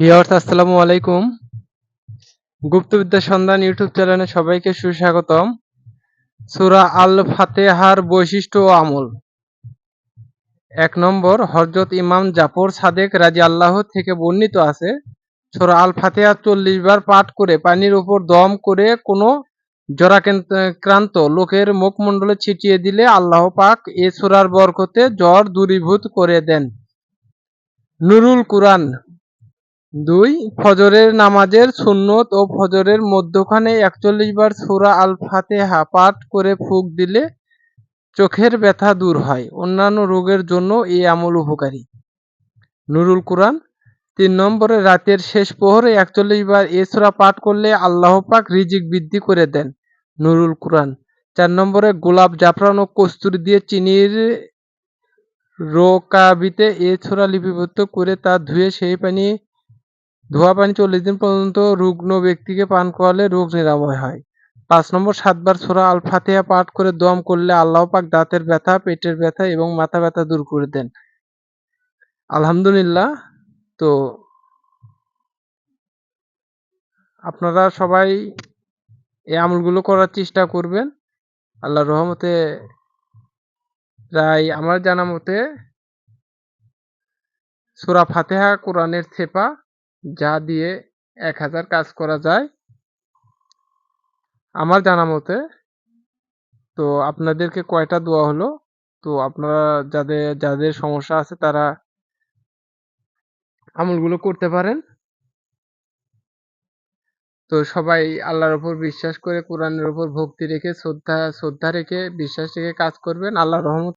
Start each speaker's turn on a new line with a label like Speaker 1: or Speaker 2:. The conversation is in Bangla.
Speaker 1: ভিউয়ার্স, আসসালামু আলাইকুম। গুপ্তবিদ্যা সন্ধান ইউটিউব চ্যানেলে সবাইকে সুস্বাগতম। সূরা আল ফাতেহার বৈশিষ্ট্য ও আমল। এক নম্বর, হযরত ইমাম জাফর সাদেক রাদিয়াল্লাহু থেকে বর্ণিত আছে, সূরা আল ফাতিহা চল্লিশ বার পাঠ করে পানির উপর দম করে কোনো জরাক্রান্ত লোকের মুখমণ্ডলে ছিটিয়ে দিলে আল্লাহ পাক এ সূরার বরকতে জ্বর দূরীভূত করে দেন। নুরুল কুরআন দুই, ফজরের নামাজের সুন্নত ও ফজরের মধ্যখানে একচল্লিশ বার সূরা আল ফাতেহা পাঠ করে ফুঁক দিলে চোখের ব্যথা দূর হয়। অন্যান্য রোগের জন্য এই আমল উপকারী। নুরুল কুরআন, তিন নম্বরে, রাতের শেষ প্রহরে একচল্লিশ বার এ সূরা পাঠ করলে আল্লাহ পাক রিজিক বৃদ্ধি করে দেন। নুরুল কুরআন, চার নম্বরে, গোলাপ জাফরান ও কস্তুরি দিয়ে চিনির রোকাবিতে এ ছোড়া লিপিবদ্ধ করে তা ধুয়ে সেই পানি ধোয়া পানি চল্লিশ দিন পর্যন্ত রুগ্ন ব্যক্তিকে পান করালে রোগ নিরাময় হয়। পাঁচ নম্বর, সাতবার সোরা আল ফাতিহা পাঠ করে দম করলে আল্লাহ পাক দাঁতের ব্যথা, পেটের ব্যথা এবং মাথা ব্যথা দূর করে দেন। আলহামদুলিল্লাহ, তো আপনারা সবাই এই আমলগুলো করার চেষ্টা করবেন। আল্লাহ রহমতে প্রায় আমার জানা মতে সুরা ফাতেহা কোরআনের থেপা যা দিয়ে এক হাজার কাজ করা যায়। আমার জানা মতে, তো আপনাদেরকে কয়টা দোয়া হলো? তো আপনারা যাদের যাদের সমস্যা আছে তারা আমলগুলো করতে পারেন। তো সবাই আল্লাহর ওপর বিশ্বাস করে, কোরআনের ওপর ভক্তি রেখে, শ্রদ্ধা শ্রদ্ধা রেখে, বিশ্বাস রেখে কাজ করবেন। আল্লাহ রহমত